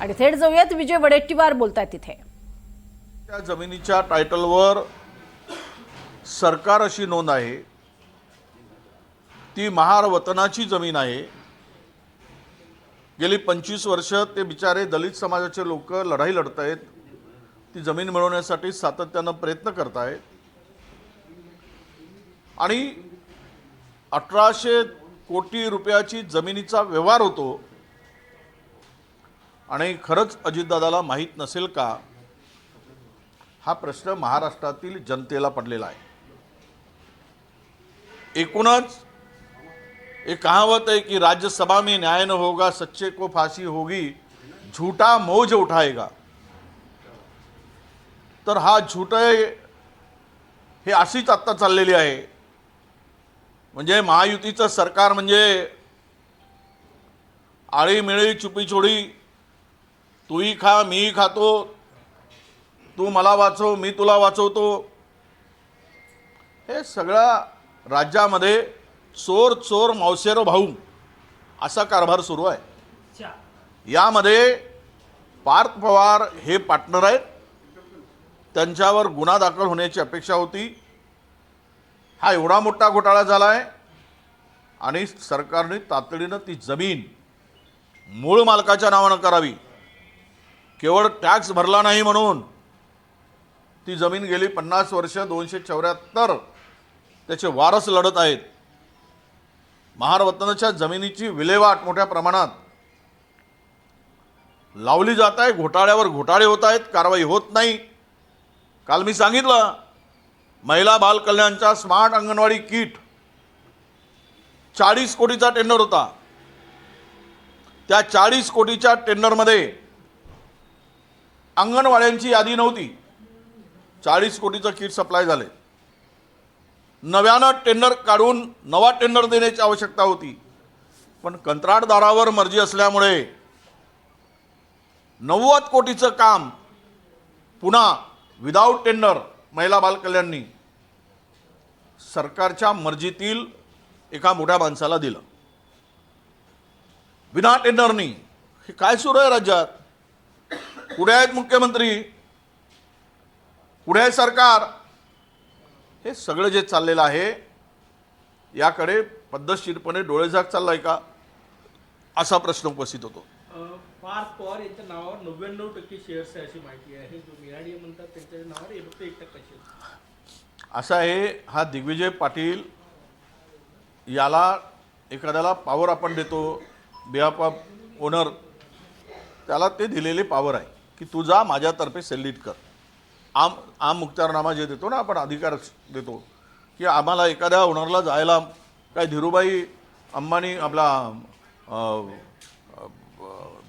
आणि थेट जाऊयात विजय वडेट्टीवार बोलतायत तिथे. त्या जमिनीच्या टायटलवर सरकार अशी नोंद आहे. ती महार वतनाची जमीन आहे. गेली पंचवीस वर्ष ते बिचारे दलित समाजाचे लोक लढाई लढत आहेत ती जमीन मिळवण्यासाठी सातत्यानं प्रयत्न करत आहेत आणि अठराशे कोटी रुपयाची जमिनीचा व्यवहार होतो. आणि खरंच अजितदादाला माहीत नसेल का हा प्रश्न महाराष्ट्रातील जनतेला पडलेला आहे. एकूणच एक कहावत है कि राज्यसभा में न्याय न होगा सच्चे को फांसी होगी झूठा मौज उठाएगा. तर हा झूट हे अशीच आत्ता चाललेली आहे. म्हणजे महायुतीचं सरकार म्हणजे आळीमिळी चुपीचोडी तूही खा मीही खातो. तू मला वाचव मी तुला वाचवतो. हे सगळ्या राज्यामध्ये चोर चोर मावसेर भाऊ असा कारभार सुरू आहे. यामध्ये पार्थ पवार हे पार्टनर आहेत. त्यांच्यावर गुन्हा दाखल होण्याची अपेक्षा होती. हा एवढा मोठा घोटाळा झाला आहे आणि सरकारने तातडीनं ती जमीन मूळ मालकाच्या नावानं करावी. केवळ टॅक्स भरला नाही म्हणून ती जमीन गेली पन्नास वर्ष दोनशे चौऱ्याहत्तर. त्याचे वारस लढत आहेत. महारवतनाच्या जमिनीची विल्हेवाट मोठ्या प्रमाणात. लावली जात आहे घोटाळ्यावर घोटाळे होत आहेत कारवाई होत नाही. काल मी सांगितलं महिला बालकल्याणचा स्मार्ट अंगणवाडी किट. चाळीस कोटीचा टेंडर होता. त्या चाळीस कोटीच्या टेंडरमध्ये अंगणवाड्यांची यादी नव्हती. चाळीस कोटीचं किट सप्लाय झाले. नव्यानं टेंडर काढून नवा टेंडर देण्याची आवश्यकता होती. पण कंत्राटदारावर मर्जी असल्यामुळे नव्वद कोटीचं काम पुन्हा विदाऊट टेंडर महिला बालकल्याणनी सरकारच्या मर्जीतील एका मोठ्या माणसाला दिलं. विना टेंडरनी हे काय सुरू आहे राज्यात? कुठे आहेत मुख्यमंत्री. कुठे आहे सरकार. हे सगळं जे चाललेलं आहे याकडे पद्धतशीरपणे डोळेझाक चाललाय का? असा प्रश्न उपस्थित होतो. पार्थ पवार यांच्या नावावर नव्याण्णव टक्के शेअर्स आहे अशी माहिती आहे. जो मिराडी म्हणतात त्यांच्या नावावर हे फक्त एक टक्का शेअर्स असा आहे हा दिग्विजय पाटील याला एखाद्याला पावर आपण देतो ऑफ ओनर त्याला ते दिलेले पावर आहे. की तू जा माझ्यातर्फे सेलिट कर. आम आम मुक्तारनामा जे देतो ना आपण अधिकार देतो की आम्हाला एखाद्या ओनरला जायला काय धीरूभाई अंबानी आपला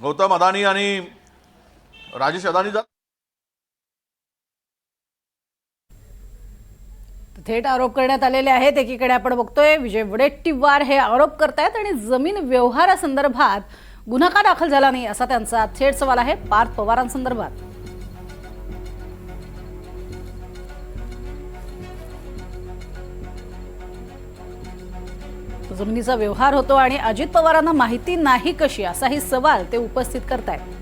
गौतम अदानी आणि राजेश अदानी जा थेट आरोप करण्यात आलेले आहेत. एकीकडे आपण बघतोय विजय वडेट्टीवार हे आरोप करतायत आणि जमीन व्यवहारासंदर्भात गुन्हा का दाखल झाला नाही असा त्यांचा थेट सवाल आहे पार्थ पवारांसंदर्भात. जमिनीचा व्यवहार होतो आणि अजित पवारांना माहिती नाही कशी असाही सवाल ते उपस्थित करतायत.